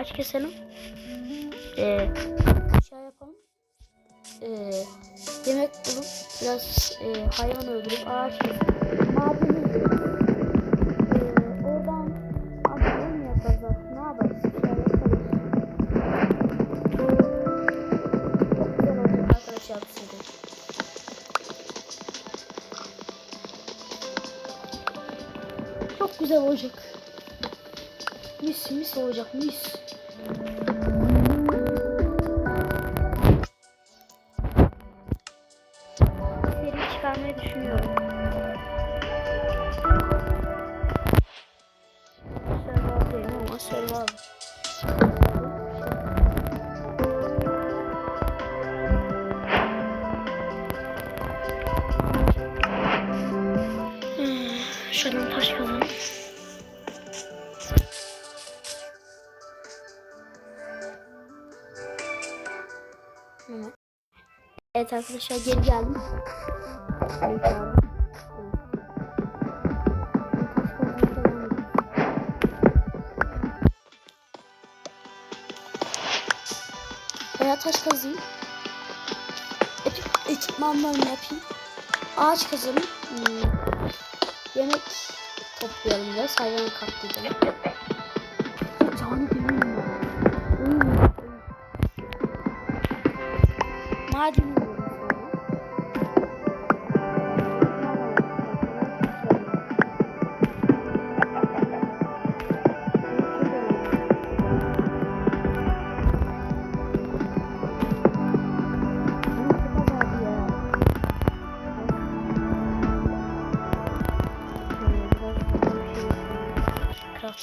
ağaç keselim. Ee, şey yapalım. Ee, yemek bulup biraz e, hayvan öldürüp ağaç kesip madeni ee, oradan mi yaparız artık? Ne yaparız? Bir şey yaparız. Çok güzel olacak arkadaşlar bu seri. Çok güzel olacak. Mis mis olacak mis. Şuradan taş. Evet. Arkadaşlar geri. Geri geldim. Taş kazayım. Ekip, ekipmanlarımı yapayım. Ağaç kazalım. Hmm. Yemek toplayalım biraz. Hayvan katlayacağım. Canı bilmiyorum.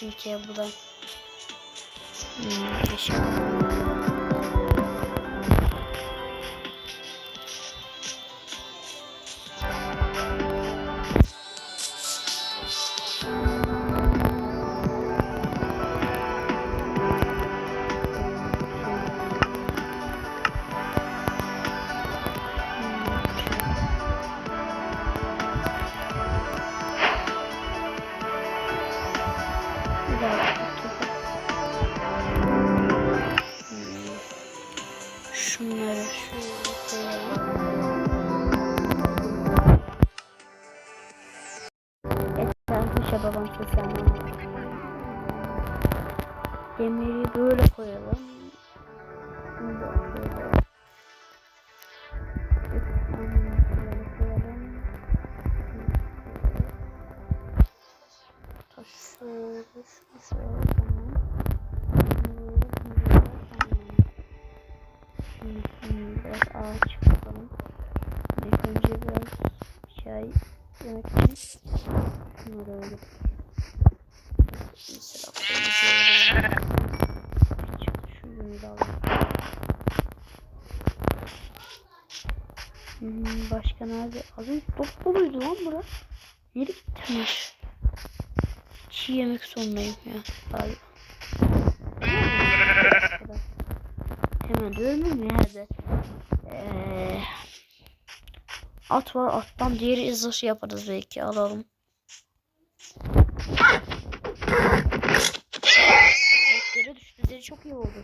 Crafting table'dan hmm. Başka nerede? Az önce dop doluydu lan bura. Nereye gitmiş? Çiğ yemek sonundayım ya. Galiba. Hemen diyorum yerde. Ee, at var attan diğeri izlaşı yaparız belki alalım. Evet deri düştü deri çok iyi oldu.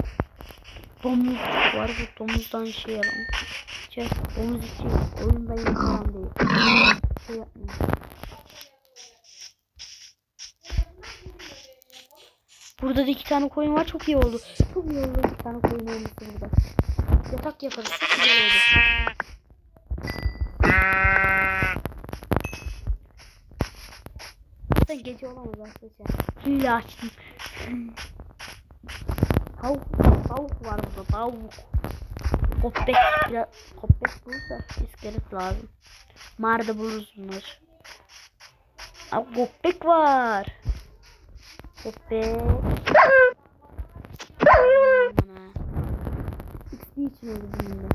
Domuz var bu domuzdan şey alalım. Şey, domuz için oyunda yapılan değil. Şey yapmayayım. Burada da iki tane koyun var çok iyi oldu. Çok iyi oldu iki tane koyun olması burada. Yatak yaparız çok güzel oldu. Zaten gece olamaz arkadaşlar. Hile açtım. Tavuk, tavuk var burada tavuk. Kopek, biraz, kopek bulursa iskelet lazım. Mağarada buluruz bunları. Abi kopek var. Bana. XP için da.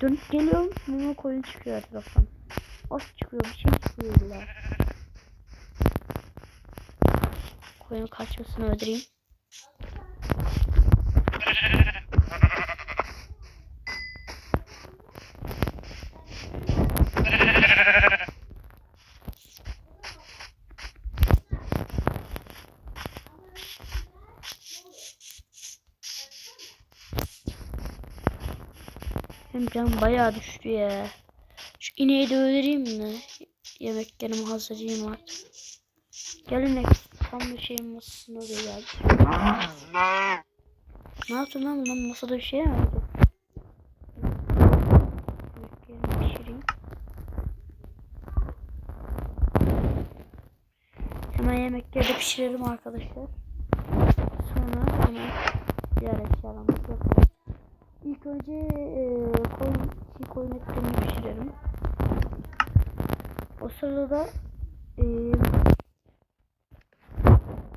Dönüp geliyorum. Mama koyun çıkıyor etraftan. Os çıkıyor. Bir şey çıkıyor illa. Koyun kaçmasını öldüreyim. Benim canım bayağı düştü ya. Şu ineği de öldüreyim mi? Yemeklerimi hazırlayayım artık. Gel inek. Tam bir şeyin masasında oraya geldi. Ne yaptın lan? Lan masada bir şey mi oldu? Hemen yemekleri de pişirelim arkadaşlar. Sonra hemen diğer. İlk önce e, koyun, çiğ koyun etlerini pişirelim. O sırada e,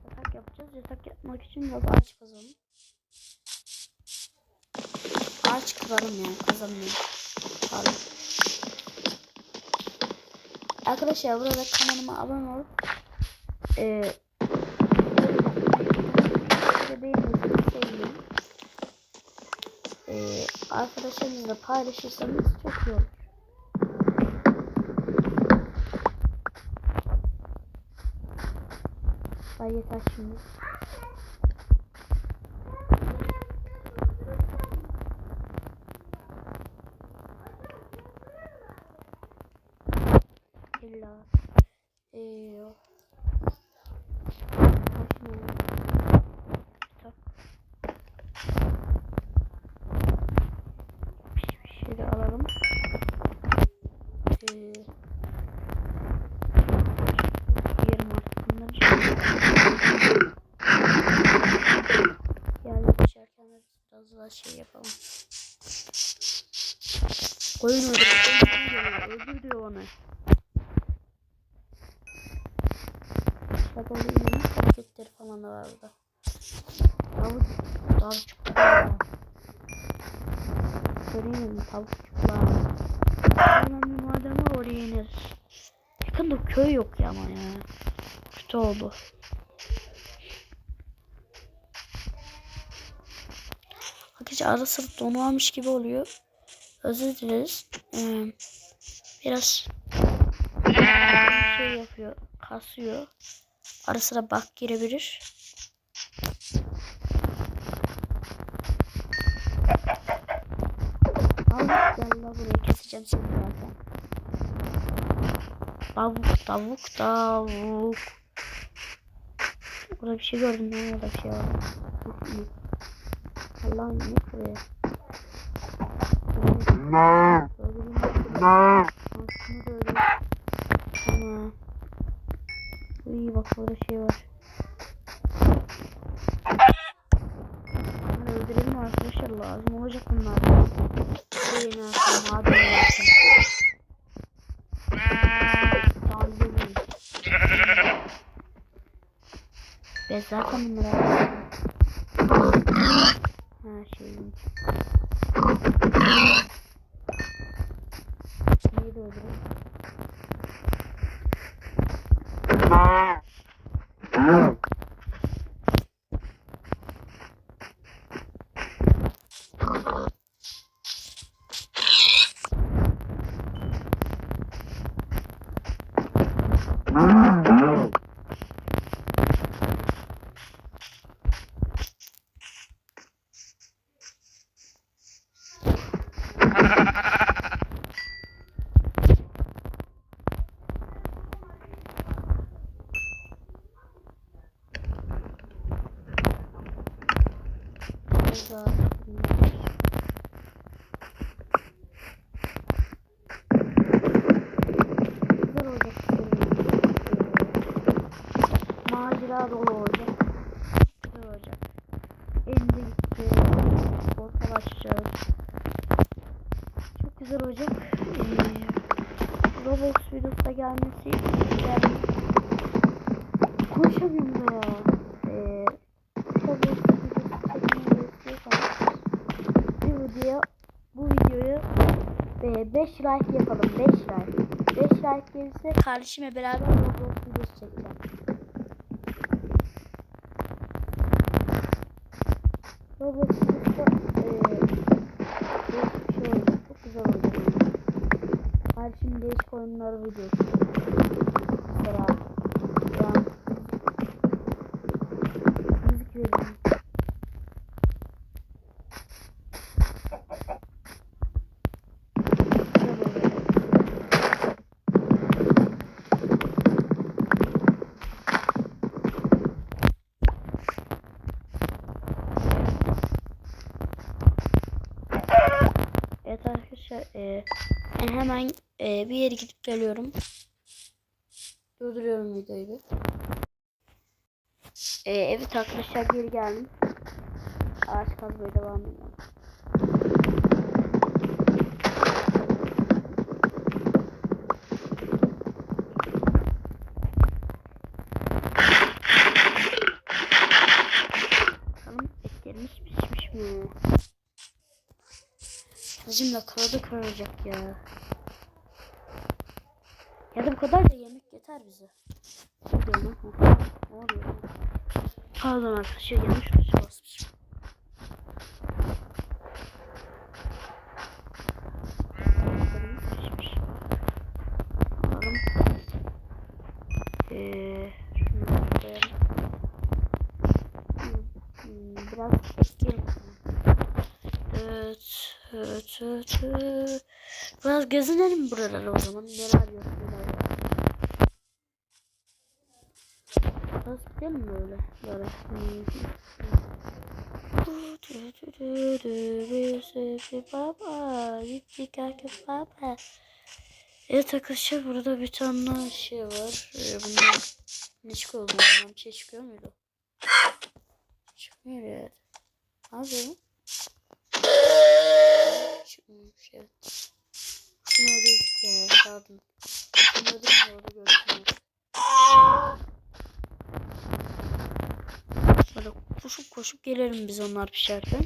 yatak yapacağız. Yatak yapmak için biraz ağaç kazalım. Ağaç kıralım yani kazanmayalım. Pardon. Arkadaşlar burada kanalıma abone olup e, beğenirseniz sevinirim. Ee, arkadaşlarınızla paylaşırsanız çok iyi olur. Ay yeter şimdi. İlla. Ee, o. Saçma. Kitap. Bir şeyleri alalım. Ee, yerim artık bunları şimdi. Yerle pişerken de daha şey yapalım. Koyun öldür. Öldür diyor bana. Bak orada ineğin hareketleri falan da var burada. Tavuk, tavukçuklar var. Göreyim mi tavukçuklar. Hemen bir maden var oraya ineriz. Yakında köy yok ya ama ya. Kötü oldu. Arkadaşlar ara sıra donu almış gibi oluyor. Özür dileriz. Ee, biraz şey yapıyor. Kasıyor. Ara sıra bak girebilir. Al gel la buraya keseceğim seni zaten. Tavuk tavuk tavuk. Burada bir şey gördüm ben orada bir şey var. Allah'ım ne buraya. Şunu da öldür. Tamam. İyi bak burada şey var. Öldürelim arkadaşlar lazım olacak bunlar. Atın, maden yapın. Tamam demeyin. Ben zaten bunları alacağım. Ha şeyin. Neyi de öldürelim. Burada. Güzel olacak. Ee, Macera dolu olacak. Güzel olacak. Elinde gitti. Portal açacağız. Çok güzel olacak. Ee, Roblox videosu gelmesi yani konuşamıyorum da ya. Ee, Roblox videosu bir videoya bu videoyu 5 like yapalım. 5 like. 5 like gelirse kardeşimle beraber Roblox videosu çekeceğim. Roblox videosu eee değişik bir şey olacak. Çok güzel olacak. yani. Kardeşim değişik oyunları videosu. Mesela ya müzik veriyorum. Güzel olacak. Evet arkadaşlar e, ben hemen e, bir yere gidip geliyorum. Durduruyorum videoyu bir. E, evet arkadaşlar geri geldim. Ağaç kazmaya devam ediyorum. Hacimle kağıdı kırılacak ya. Ya bu kadar da yemek yeter bize. Lan? Ha, Ne oluyor? Pardon arkadaşlar yanlış basmışım. Etlerimiz pişmiş. Alalım. Ee, Biraz ekleyelim. Evet, evet, evet. Biraz gezinelim buraları o zaman. Neler yok. Biraz gidelim böyle. Böyle. Baba, gitti kaka baba. Evet arkadaşlar burada bir tane şey var. Bundan ne çıkıyor? Bundan bir şey çıkıyor muydu? Çıkmıyor. Ne yapıyor? Çıkmamış evet. Şunu öldürdük ya. Pardon. Şunu öldürdüm orada görüşürüz. Böyle koşup koşup gelirim biz onlar pişerken.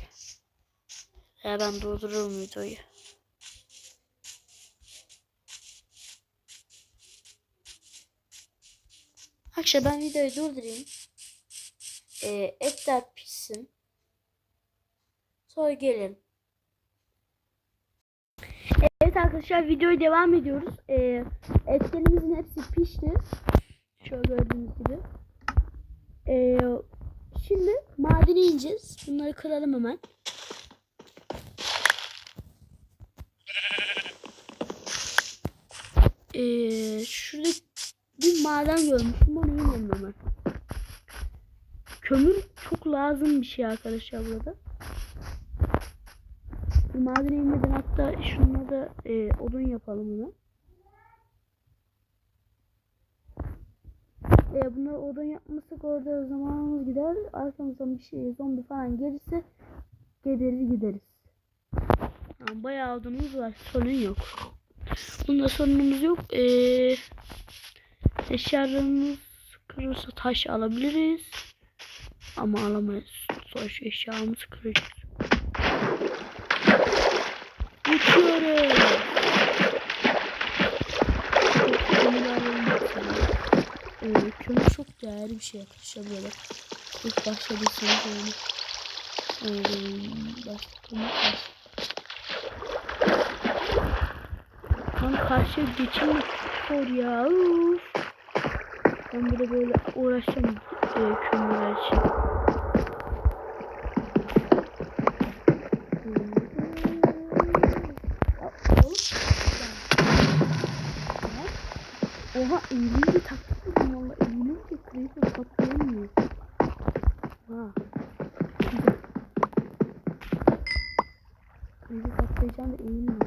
Ya ben durdururum videoyu. Arkadaşlar ben videoyu durdurayım. Ee, etler pişsin. Sonra gelin. Evet arkadaşlar videoya devam ediyoruz. Ee, etlerimizin hepsi pişti. Şöyle gördüğünüz gibi. Ee, şimdi madene ineceğiz. Bunları kıralım hemen. Ee, şurada bir maden görmüştüm. Onu inelim hemen. Kömür çok lazım bir şey arkadaşlar burada. Bir madene inmeden hatta şununla da e, odun yapalım hemen. E, bunları odun yapmasak orada zamanımız gider. Arkamızdan bir şey zombi falan gelirse geberir gideriz. Yani bayağı odunumuz var. Sorun yok. Bunda sorunumuz yok. E, eşyalarımız kırılırsa taş alabiliriz. Ama alamayız. Sonuç eşyamızı kıracağız. Uçuyoruz. Kömür alalım bakalım. Ee, kömür çok değerli bir şey arkadaşlar böyle. İlk başladıysanız yani. Karşıya geçilmek çok zor ya. Uf. Ben bile böyle uğraşacağım e, kömürler için. Oha eğilince taktik buldum valla creeper patlayamıyor. Güzel. Creeper patlayacağım da eğilmiyor.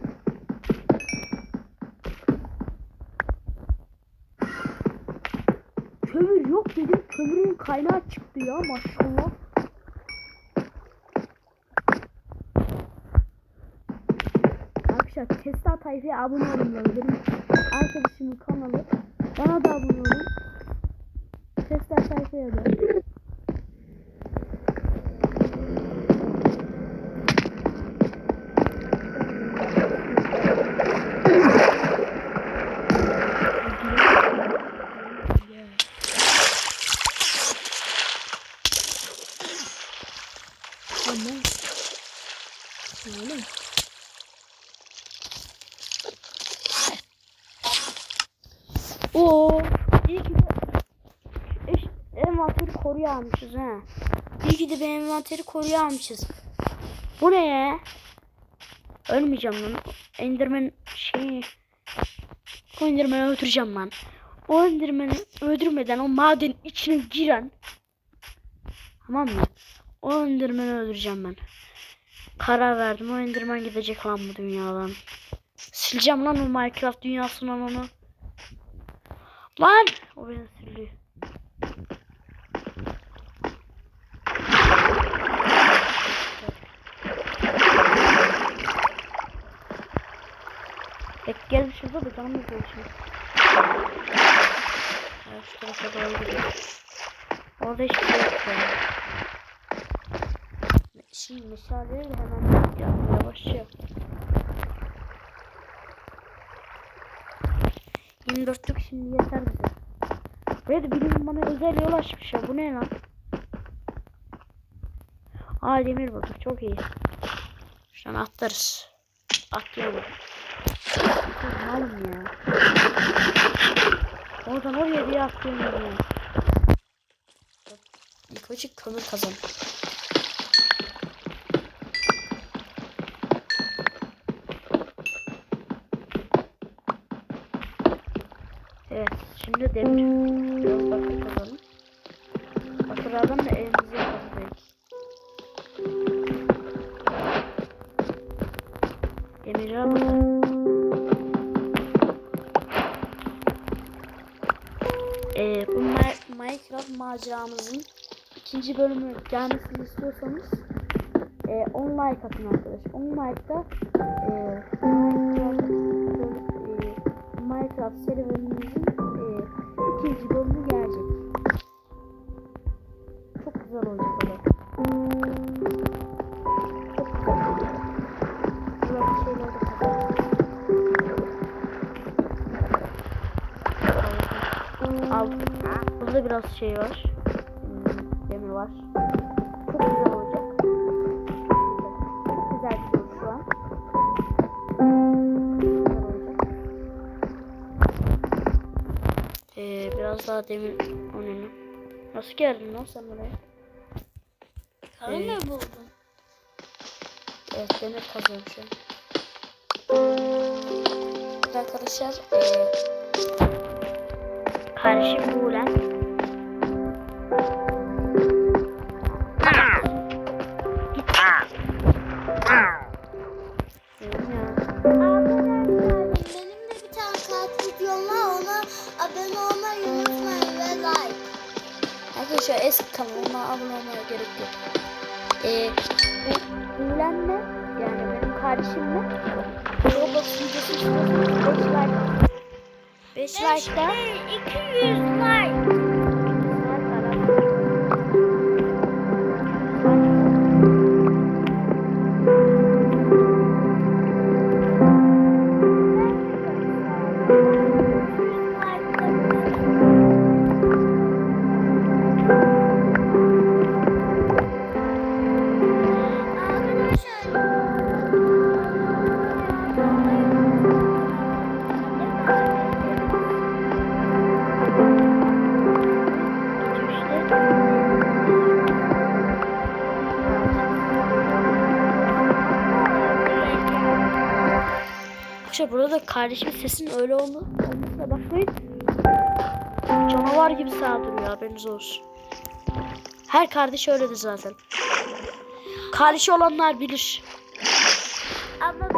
Kömür yok dedim kömürün kaynağı çıktı ya maşallah. Arkadaşlar Tesla tayfaya abone olun benim arkadaşımın kanalı. Bana da abone olun. Tesla tayfaya da. Tamam. Oğlum. Oo, iyi ki de eş, envanteri koruya almışız ha. İyi ki de bir envanteri koruya almışız. Bu ne ya? Ölmeyeceğim lan. Enderman şeyi... O Enderman'ı öldüreceğim lan. O Enderman'ı öldürmeden o maden içine giren... Tamam mı? O Enderman'ı öldüreceğim ben. Karar verdim. O Enderman gidecek lan bu dünyadan. Sileceğim lan o Minecraft dünyasından onu. Lan! O beni siliyor. Bek gel şurada da canım yok şimdi. Evet, şu tarafa doğru gidiyor. Orada hiçbir şey yok. Şimdi meşaleyi de hemen yapmaya başlıyor. 24'lük şimdi yeter bize. Buraya da bilim bana özel yol açmış ya. Bu ne lan? Aa demir bulduk. Çok iyi. Şuradan atlarız. Atlayalım. Malım ya. Oradan oraya diye atlayalım ya. Önce kömür kazan. Evet, şimdi demir. İkinci bölümü gelmesini istiyorsanız e, 10 like atın arkadaş. 10 like'da e, Minecraft, serüvenimizin e, ikinci bölümü gelecek. Çok güzel olacak öyle. Çok güzel olacak. Burada bir şeyler de. Aldım. Burada biraz şey var. Biraz daha demir onun. Nasıl geldin lan sen buraya? Karı Ee, buldun? Evet demir kazıyorum şu an. Evet Arkadaşlar ee, Arkadaşlar eski kanalıma abone olmaya gerek yok. Ee, Buğulen'le yani benim kardeşimle Roblox videosu istiyorsanız 5 like 5 like'da 200 like. Burada da kardeşimin sesinin öyle olma, olmasına bakmayın. Canavar gibi saldırıyor haberiniz olsun. Her kardeş öyledir zaten. Kardeşi olanlar bilir. Ama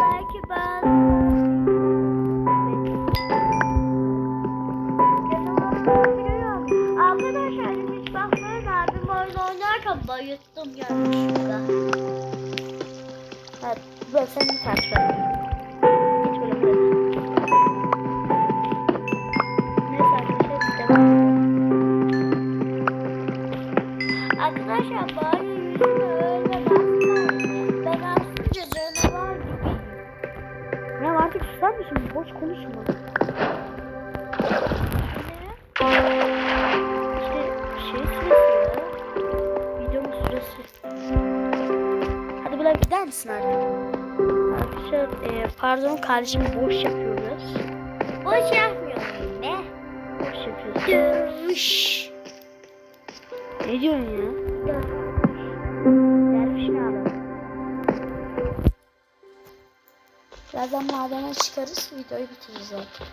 pardon kardeşim boş yapıyor biraz. Boş yapmıyorum be. Boş yapıyoruz. Dövüş. Ne diyorsun ya? Derviş ne adam? Birazdan madene çıkarız. Videoyu bitiririz zaten.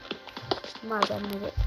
Madenleri.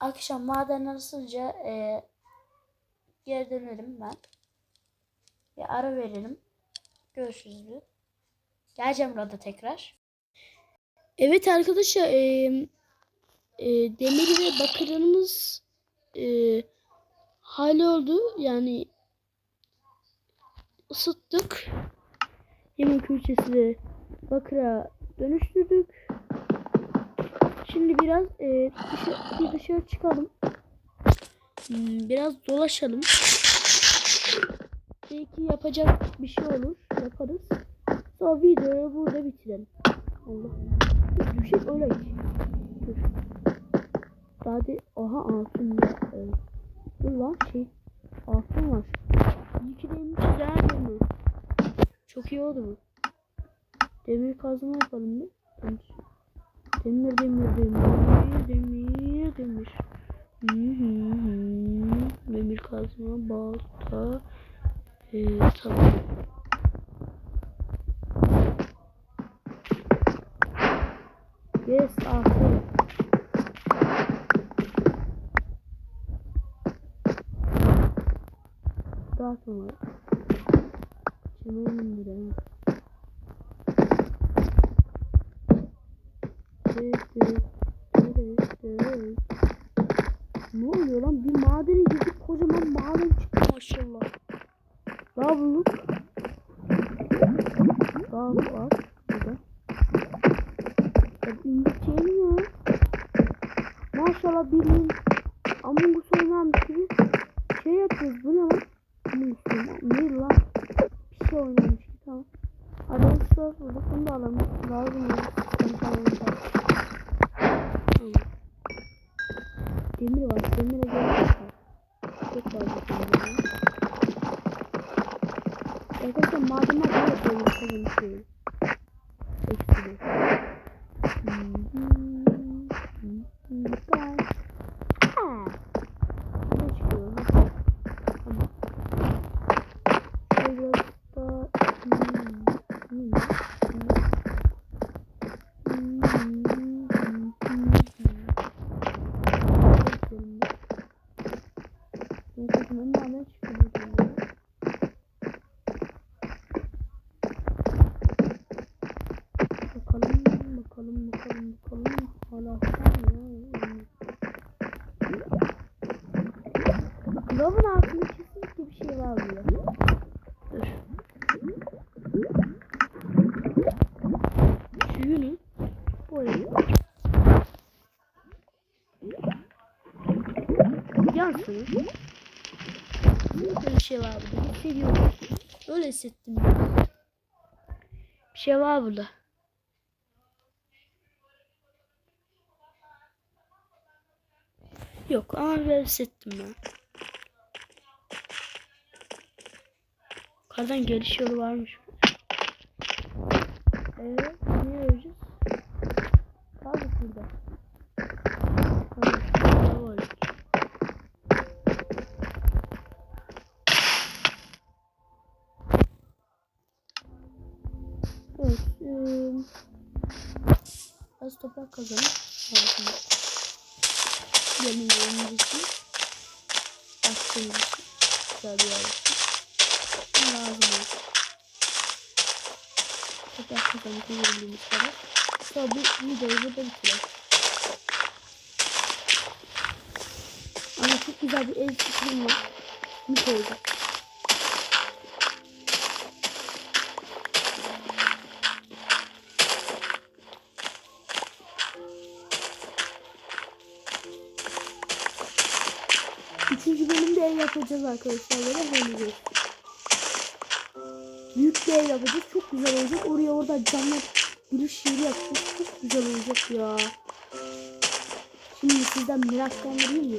Akşam madenler ısınca eee geri dönelim ben. Bir ara verelim. Görüşürüz bir. Geleceğim burada tekrar. Evet arkadaşlar e, e, demir ve bakırımız e, halloldu. Yani ısıttık. Demir külçesi bakıra dönüştürdük. Şimdi biraz e, dışarı, bir dışarı çıkalım. Hmm, biraz dolaşalım. Belki yapacak bir şey olur. Yaparız. Sonra videoyu burada bitirelim. Allah. Düşük öyle ki. Dur. Daha de... Aha altın ya. Evet. Dur lan şey. Altın var. İyi ki demişiz ha demir. Çok iyi oldu bu. Demir kazma yapalım bir. Demir. Demir demir demir demir demir. Hı hı hı. Demir kazma balta. Ee, tamam. Yes, aferin. Daha sonra Çemenin bile. Ne oluyor lan? Bir madene girdik kocaman maden maşallah. Daha bulduk. Daha var burada. Ya İngilizce ya. Maşallah bildiğin Among Us oynarmış gibi şey yapıyoruz. Bu ne lan? Among Us oynar- ne lan? Bir şey oynamış gibi tamam. Arkadaşlar burada bunu da alalım. Lazım ya. Ben tamam. Tamam. Demir var. Demire gerek yok. Çok fazla demir var. Arkadaşlar madenler böyle böyle konuşuyor. Eksili. Bye. Ha. Ne çıkıyor? Tamam. Biraz da hmm, hmm, hmm, hmm, hmm, hmm, hmm. Bekleyelim bir. Benim kızımın nereden çıkıyor bu demir? Bakalım, bakalım, bakalım, bakalım. Hala var mı? Lavın altında kesinlikle bir şey var burada. Dur. Şu yünü buraya. Yansın. Böyle bir şey var burada. Hissediyorum. Öyle hissettim. ben. Bir şey var burada. Yok ama böyle hissettim ben. Yukarıdan geliş yolu varmış. Eee niye öleceğiz? Kaldık burada. Tamam, şurada toprak kazanıp lazım. Gelin yolumuz için. Bahçemiz için. Güzel bir yer. Bu lazım olur. Toprak kazanıp verildiğimiz kadar. Sonra videoyu burada bitirelim. Ama çok güzel bir ev fikrim var. Mit olacak. Yapacağız arkadaşlar. Böyle böyle Büyük bir ev yapacağız. Çok güzel olacak. Oraya orada camlar giriş yeri yapacağız. Çok güzel olacak ya. Şimdi sizden meraklandırayım mı?